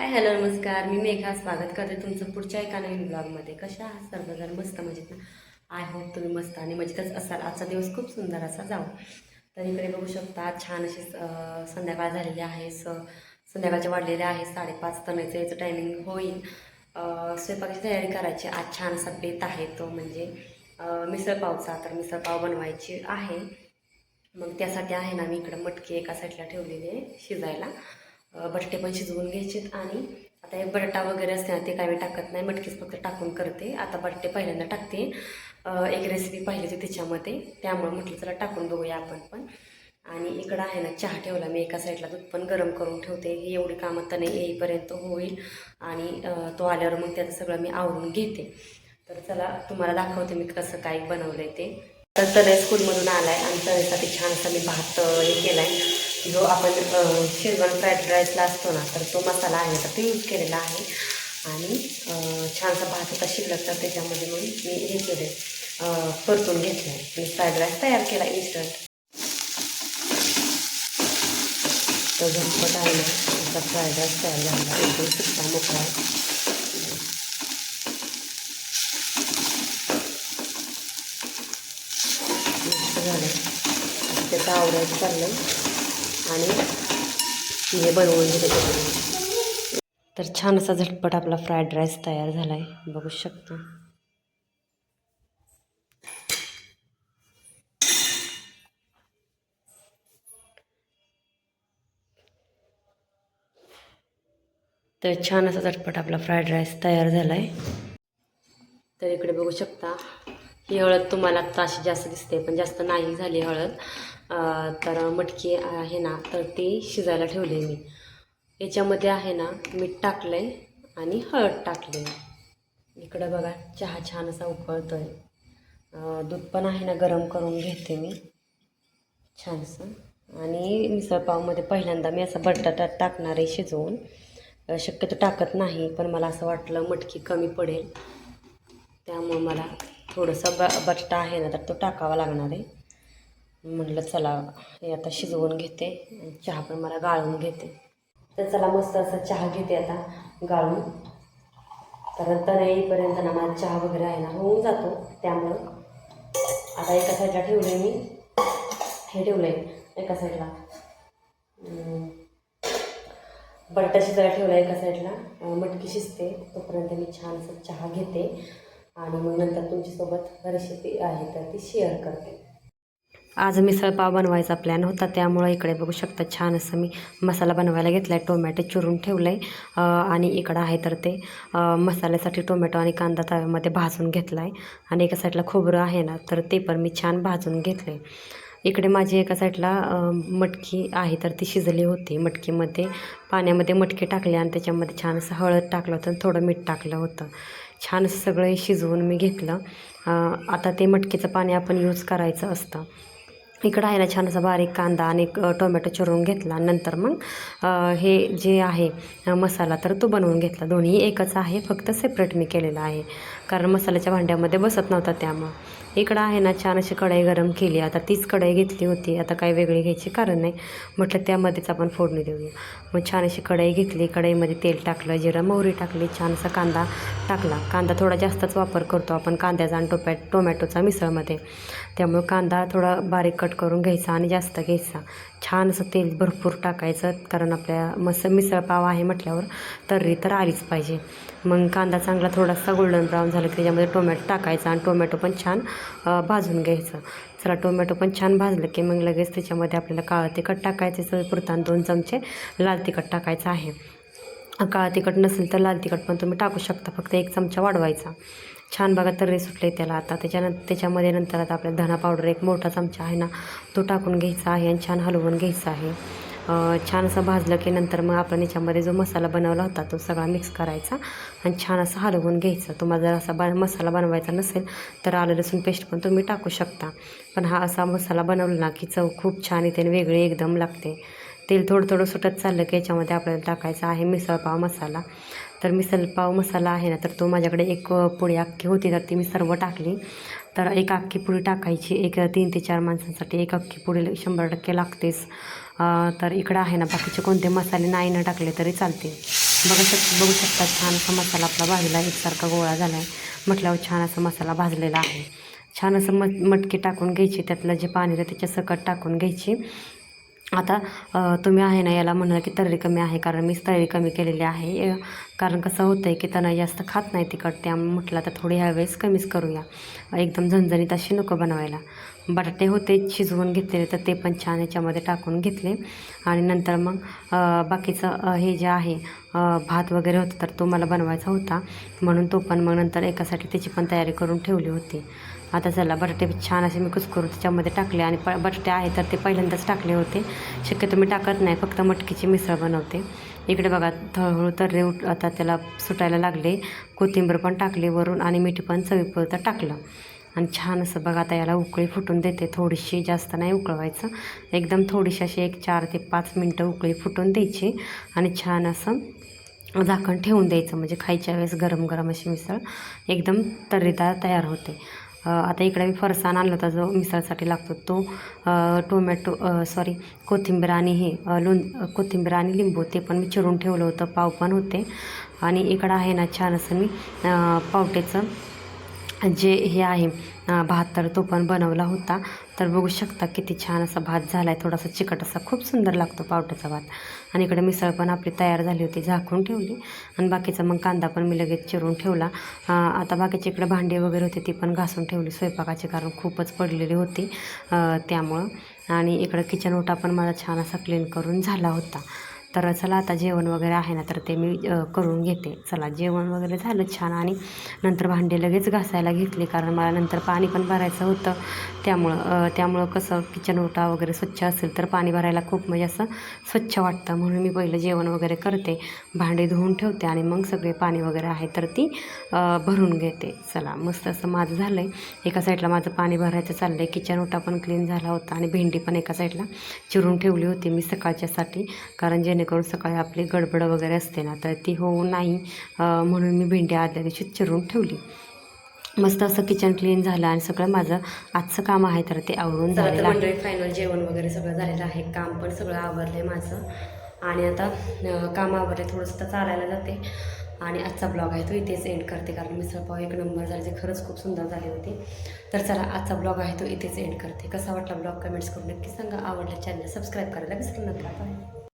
Hi hello नमस्कार. मी मेघा. स्वागत करते तुमचं पुढच्या एका नवीन ब्लॉगमध्ये. कशा आहात सर्वजण मस्त मजेत ना? आय होप तुम्ही मस्त आणि मजेतच असाल. आजचा दिवस खूप सुंदर असा जाऊ. तर इकडे बघू शकता छान अशी संध्याकाळ झालेली आहे. स संध्याकाळच्या वाढलेल्या आहे. साडेपाच तनायचं याचं टायमिंग होईल स्वयंपाकाची तयारी करायची. आज छान असा बेत आहे तो म्हणजे मिसळपावचा तर मिसळपाव बनवायची आहे. मग त्यासाठी आहे ना मी इकडं मटकी एका साईडला ठेवलेली आहे शिजायला. बटाटे पण शिजवून घ्यायचेत आणि आता हे बटाटा वगैरे असते ना ते काय मी टाकत नाही. मटकीच फक्त टाकून करते. आता बटाटे पहिल्यांदा टाकते. एक रेसिपी पाहिली होती त्याच्यामध्ये. त्यामुळे म्हटलं चला टाकून बघूया आपण पण. आणि इकडं आहे ना चहा ठेवला मी. एका साईडला दूध पण गरम करून ठेवते. ही एवढी कामं नाही येईपर्यंत होईल. आणि तो आल्यावर मग त्याचं सगळं मी आवरून घेते. तर चला तुम्हाला दाखवते मी कसं काय बनवलं आहे ते. तर तनय स्कूलमधून आला आहे आणि छान छानसा मी भात हे केला आहे जो आपण अ, शेजवान फ्राईड राईसला असतो ना तर तो मसाला आहे तर तो यूज केलेला आहे. आणि छानसा भात होता शिल्लक तर त्याच्यामध्ये मग मी हे केले परतून घेतलं आहे आणि फ्राईड राईस तयार केला इन्स्टंट तो झटपट आहे ना त्याचा फ्राईड राईस तयार झाला. एकदम सुट्टा मोकळा. मस्त झालं. त्याचं आवडायचं चाललं आणि हे बनवून घेते तर छान असा झटपट आपला फ्राईड राईस तयार झाला आहे बघू शकतो. तर छान असा झटपट आपला फ्राईड राईस तयार झाला आहे तर इकडे बघू शकता ही हळद तुम्हाला आत्ता अशी जास्त दिसते पण जास्त नाही झाली हळद. तर मटकी आहे ना तर ती शिजायला ठेवली मी. याच्यामध्ये आहे ना मीठ टाकलं आहे आणि हळद टाकले इकडं बघा चहा छान असा उकळतो आहे दूध पण आहे ना गरम करून घेते मी. छानसं. आणि मिसळपावमध्ये पहिल्यांदा मी असा बटाटा टाकणार आहे शिजवून. शक्यतो टाकत नाही पण मला असं वाटलं मटकी कमी पडेल. त्यामुळं मला थोडंसं ब बटाटा आहे ना तर तो टाकावा लागणार आहे. म्हटलं चला हे आता शिजवून घेते. चहा पण मला गाळून घेते. तर चला मस्त असं चहा घेते आता गाळून. तर तर येईपर्यंत ना मला चहा वगैरे आहे ना होऊन जातो त्यामुळं. आता एका साईडला ठेवले मी. हे ठेवलं आहे एका साईडला. बट्टा शिजायला ठेवला एका साईडला. मटकी शिजते. तोपर्यंत मी छानसं चहा घेते. आणि मग नंतर तुमच्यासोबत रेसिपी आहे तर ती शेअर करते. आज मिसळपाव बनवायचा प्लॅन होता त्यामुळं इकडे बघू शकता छान असं मी मसाला बनवायला घेतला आहे टोमॅटो चिरून ठेवलं आहे आणि इकडं आहे तर ते मसाल्यासाठी टोमॅटो आणि कांदा तव्यामध्ये भाजून घेतला आहे आणि एका साईडला खोबरं आहे ना तर ते पण मी छान भाजून घेतलं आहे इकडे माझी एका साईडला मटकी आहे तर ती शिजली होती. मटकीमध्ये पाण्यामध्ये मटकी टाकले आणि त्याच्यामध्ये छान असं हळद टाकलं होतं आणि थोडं मीठ टाकलं होतं. छान असं सगळं शिजवून मी घेतलं. आता ते मटकीचं पाणी आपण यूज करायचं असतं. इकडं आहे ना छान असा बारीक कांदा आणि एक, टोमॅटो चिरून घेतला. नंतर मग हे जे आहे मसाला तर तो बनवून घेतला. दोन्ही एकच आहे फक्त सेपरेट मी केलेला आहे. कारण मसाल्याच्या भांड्यामध्ये बसत नव्हता त्यामुळं. इकडं आहे ना छान अशी कढई गरम केली. आता तीच कढई घेतली होती. आता काही वेगळी घ्यायची कारण नाही. म्हटलं त्यामध्येच आपण फोडणी देऊया. मग छान अशी कढई घेतली. कढईमध्ये तेल टाकलं जिरं मोहरी टाकली छानसा कांदा टाकला. कांदा थोडा जास्तच वापर करतो आपण कांद्याचा आणि टोपॅ टोमॅटोचा मिसळमध्ये. त्यामुळं कांदा थोडा बारीक कट करून घ्यायचा आणि जास्त घ्यायचा. छान असं तेल भरपूर टाकायचं कारण आपल्या मस मिसळ पाव आहे म्हटल्यावर तर्री तर आलीच पाहिजे. मग कांदा चांगला थोडासा गोल्डन ब्राऊन झाला की त्याच्यामध्ये टोमॅटो टाकायचा आणि टोमॅटो पण छान भाजून घ्यायचं. चला टोमॅटो पण छान भाजलं की मग लगेच त्याच्यामध्ये आपल्याला काळं तिखट टाकायचं चवीपुरता दोन चमचे लाल तिखट टाकायचं आहे. काळा तिखट नसेल तर लाल तिखट पण तुम्ही टाकू शकता फक्त एक चमचा वाढवायचा. छान बघा तर्री सुटले त्याला आता. त्याच्यानंतर त्याच्यामध्ये नंतर आता आपल्याला धना पावडर एक मोठा चमचा आहे ना तो टाकून घ्यायचा आहे आणि छान हलवून घ्यायचा आहे. छान असं भाजलं की नंतर मग आपण याच्यामध्ये जो मसाला बनवला होता तो सगळा मिक्स करायचा आणि छान असं हलवून घ्यायचा. तुम्हाला जर असा बा मसाला बनवायचा नसेल तर आलं लसूण पेस्ट पण तुम्ही टाकू शकता. पण हा असा मसाला बनवला ना की चव खूप छान येते आणि वेगळी एकदम लागते. तेल थोडं थोडं सुटत चाललं की याच्यामध्ये आपल्याला टाकायचा आहे मिसळपाव मसाला. तर मिसळपाव मसाला आहे ना तर तो माझ्याकडे एक अ, पुडी अख्खी होती तर ती मी सर्व टाकली. तर एक अख्खी पुडी टाकायची एक तीन ते चार माणसांसाठी एक अख्खी पुडी शंभर टक्के लागतेच. तर इकडं आहे ना बाकीचे कोणते मसाले नाही ना टाकले तरी चालते बघू शक बघू शकता छान असा मसाला आपला भाजला एकसारखा गोळा झाला आहे म्हटल्यावर छान असा मसाला भाजलेला आहे. छान असं मट मटकी टाकून घ्यायची त्यातलं जे पाणी आहे त्याच्या सकट टाकून घ्यायची. आता तुम्ही आहे ना याला म्हणाल की तर्री कमी आहे कारण मीच तर्री कमी केलेली आहे. कारण कसं होतं आहे की त्यांना जास्त खात नाही तिखट त्यामुळे म्हटलं तर थोडी ह्यावेळेस कमीच करूया. एकदम झणझणीत अशी नको बनवायला. बटाटे होते शिजवून घेतलेले तर ते पण छान याच्यामध्ये टाकून घेतले. आणि नंतर मग बाकीचं हे जे आहे भात वगैरे होतं तर तो मला बनवायचा होता. म्हणून तो पण मग नंतर एकासाठी त्याची पण तयारी करून ठेवली होती. आता चला बटाटे छान असे मी कुचकरून त्याच्यामध्ये टाकले आणि प बटाटे आहे तर ते पहिल्यांदाच टाकले होते. शक्यतो मी टाकत नाही फक्त मटकीची मिसळ बनवते. इकडे बघा हळूहळू तर्रे उठ आता त्याला सुटायला लागले. कोथिंबीर पण टाकली वरून आणि मीठ पण चवीपुरतं टाकलं. आणि छान असं बघा आता याला उकळी फुटून देते. थोडीशी जास्त नाही उकळवायचं. एकदम थोडीशी अशी एक चार ते पाच मिनटं उकळी फुटून द्यायची आणि छान असं झाकण ठेवून द्यायचं. म्हणजे खायच्या वेळेस गरम गरम अशी मिसळ एकदम तर्रीदार तयार होते. आता इकडे मी फरसाण आणला होता जो मिसळसाठी लागतो तो टोमॅटो सॉरी कोथिंबीर आणि हे लोण कोथिंबीर आणि लिंबू ते पण मी चिरून ठेवलं होतं पाव पण होते. आणि इकडं आहे ना छान असं मी पावटेचं पावट्याचं जे हे आहे भात तर तो पण बनवला होता. तर बघू शकता किती छान असा भात झाला आहे थोडासा चिकट असा खूप सुंदर लागतो पावट्याचा भात. आणि इकडे मिसळ पण आपली तयार झाली होती झाकून ठेवली. आणि बाकीचा मग कांदा पण मी लगेच चिरून ठेवला. आता बाकीचे इकडे भांडी वगैरे होते ती पण घासून ठेवली. स्वयंपाकाची कारण खूपच पडलेली होती त्यामुळं. आणि इकडं किचन ओटा पण माझा छान असा क्लीन करून झाला होता. तर चला आता जेवण वगैरे आहे ना तर ते मी करून घेते. चला जेवण वगैरे झालं छान आणि नंतर भांडे लगेच घासायला घेतली कारण मला नंतर पाणी पण भरायचं होतं. त्यामुळं त्यामुळं कसं किचन ओटा वगैरे स्वच्छ असेल तर पाणी भरायला खूप म्हणजे असं स्वच्छ वाटतं. म्हणून मी पहिलं जेवण वगैरे करते भांडे धुवून ठेवते आणि मग सगळे पाणी वगैरे आहे तर ती भरून घेते. चला मस्त असं माझं झालं आहे एका साईडला माझं पाणी भरायचं चाललं आहे किचन ओटा पण क्लीन झाला होता आणि भेंडी पण एका साईडला चिरून ठेवली होती मी सकाळच्यासाठी. कारण जेणेकरून सकाळी आपली गडबड वगैरे असते ना तर ती होऊ नाही म्हणून मी भेंडी आदल्या दिवशी चिरून ठेवली. मस्त असं किचन क्लीन झालं आणि सगळं माझं आजचं काम आहे तर ते आवरून झालेलं आहे. फायनल जेवण वगैरे सगळं झालेलं आहे काम पण सगळं आवरलं आहे माझं. आणि आता काम आवरले थोडंसं तर चालायला जाते. आणि आजचा ब्लॉग आहे तो इथेच एंड करते कारण मिसळपाव एक नंबर झाले ते खरंच खूप सुंदर झाले होते. तर चला आजचा ब्लॉग आहे तो इथेच एंड करते. कसा वाटला ब्लॉग कमेंट्स करून नक्की सांगा. आवडल्या चॅनल सबस्क्राईब करायला विसरू नका.